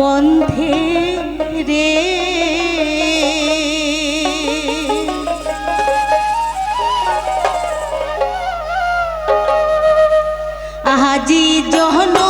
পন্থে রে। আহাজি জহনো